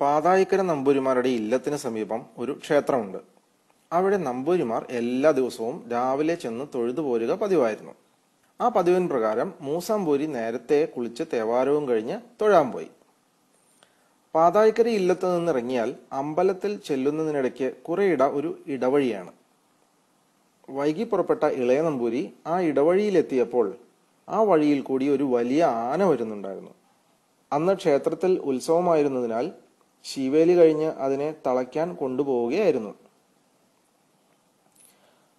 പാതായിക്കര നമ്പൂരിമാരുടെ ഇല്ലത്തിന് സമീപം ഒരു ക്ഷേത്രമുണ്ട്. അവിടെ നമ്പൂരിമാർ എല്ലാ ദിവസവും രാവിലെ ചെന്ന് തൊഴുതു പോരുക പതിവായിരുന്നു. ആ പതിവിൻ പ്രകാരം മൂസാമ്പൂരി നേരത്തെ കുളിച്ച് തേവാരവും കഴിഞ്ഞ് തൊഴാൻ പോയി. പാതായിക്കര ഇല്ലത്ത് നിന്നിറങ്ങിയാൽ അമ്പലത്തിൽ ചെല്ലുന്നതിനിടയ്ക്ക് കുറേയിട ഒരു ഇടവഴിയാണ്. വൈകി പുറപ്പെട്ട ഇളയ നമ്പൂരി ആ ഇടവഴിയിലെത്തിയപ്പോൾ ആ വഴിയിൽ കൂടി ഒരു വലിയ ആന വരുന്നുണ്ടായിരുന്നു. അന്ന് ക്ഷേത്രത്തിൽ ഉത്സവമായിരുന്നതിനാൽ ശിവേലി കഴിഞ്ഞ് അതിനെ തളയ്ക്കാൻ കൊണ്ടുപോവുകയായിരുന്നു.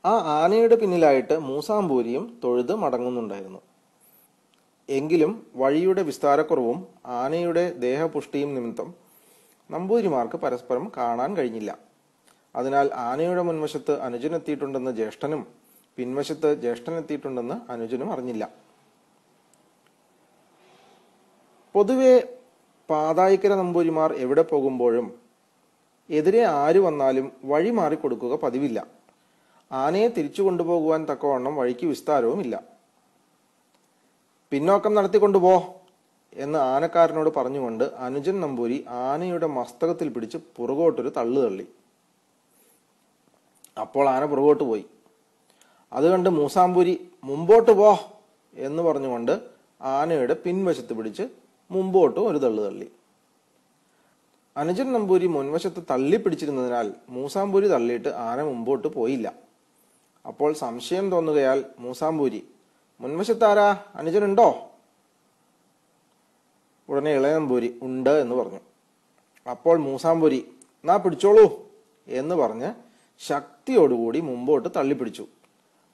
ആ ആനയുടെ പിന്നിലായിട്ട് മൂസാമ്പൂരിയും തൊഴുത് മടങ്ങുന്നുണ്ടായിരുന്നു. എങ്കിലും വഴിയുടെ വിസ്താരക്കുറവും ആനയുടെ ദേഹപുഷ്ടിയും നിമിത്തം നമ്പൂതിരിമാർക്ക് പരസ്പരം കാണാൻ കഴിഞ്ഞില്ല. അതിനാൽ ആനയുടെ മുൻവശത്ത് അനുജനെത്തിയിട്ടുണ്ടെന്ന് ജ്യേഷ്ഠനും പിൻവശത്ത് ജ്യേഷ്ഠനെത്തിയിട്ടുണ്ടെന്ന് അനുജനും അറിഞ്ഞില്ല. പൊതുവെ പാതായിക്കര നമ്പൂരിമാർ എവിടെ പോകുമ്പോഴും എതിരെ ആര് വന്നാലും വഴി മാറിക്കൊടുക്കുക പതിവില്ല. ആനയെ തിരിച്ചു കൊണ്ടുപോകുവാൻ തക്കവണ്ണം വഴിക്ക് വിസ്താരവുമില്ല. പിന്നോക്കം നടത്തിക്കൊണ്ടുപോ എന്ന് ആനക്കാരനോട് പറഞ്ഞുകൊണ്ട് അനുജൻ നമ്പൂരി ആനയുടെ മസ്തകത്തിൽ പിടിച്ച് പുറകോട്ടൊരു തള്ളു തള്ളി. അപ്പോൾ ആന പുറകോട്ട് പോയി. അത് കണ്ട് മൂസാമ്പൂരി മുമ്പോട്ട് പോ എന്ന് പറഞ്ഞുകൊണ്ട് ആനയുടെ പിൻവശത്ത് പിടിച്ച് മുമ്പോട്ടും ഒരു തള്ളു തള്ളി. അനുജൻ നമ്പൂരി മുൻവശത്ത് തള്ളി പിടിച്ചിരുന്നതിനാൽ മൂസാമ്പൂരി തള്ളിയിട്ട് ആന മുമ്പോട്ട് പോയില്ല. അപ്പോൾ സംശയം തോന്നുകയാൽ മൂസാമ്പൂരി മുൻവശത്താരാ അനുജനുണ്ടോ ഉടനെ ഇളയനമ്പൂരി ഉണ്ട് എന്ന് പറഞ്ഞു. അപ്പോൾ മൂസാമ്പൂരി നാ പിടിച്ചോളൂ എന്ന് പറഞ്ഞ് ശക്തിയോടുകൂടി മുമ്പോട്ട് തള്ളിപ്പിടിച്ചു.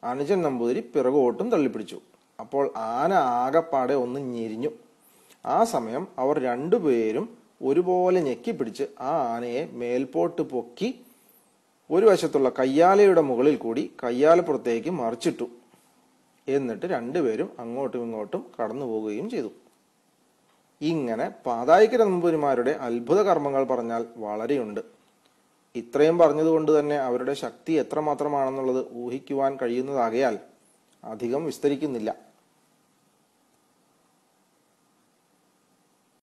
അനുജൻ നമ്പൂതിരി പിറകോട്ടും തള്ളിപ്പിടിച്ചു. അപ്പോൾ ആന ആകപ്പാടെ ഒന്ന് ഞെരിഞ്ഞു. ആ സമയം അവർ രണ്ടുപേരും ഒരുപോലെ ഞെക്കിപ്പിടിച്ച് ആ ആനയെ മേൽപോട്ട് പൊക്കി ഒരു വശത്തുള്ള കയ്യാലയുടെ മുകളിൽ കൂടി കയ്യാലപ്പുറത്തേക്ക് മറിച്ചിട്ടു. എന്നിട്ട് രണ്ടുപേരും അങ്ങോട്ടും ഇങ്ങോട്ടും കടന്നു പോവുകയും ചെയ്തു. ഇങ്ങനെ പാതായിക്കര നമ്പൂരിമാരുടെ അത്ഭുത കർമ്മങ്ങൾ പറഞ്ഞാൽ വളരെയുണ്ട്. ഇത്രയും പറഞ്ഞതുകൊണ്ട് തന്നെ അവരുടെ ശക്തി എത്രമാത്രമാണെന്നുള്ളത് ഊഹിക്കുവാൻ കഴിയുന്നതാകയാൽ അധികം വിസ്തരിക്കുന്നില്ല.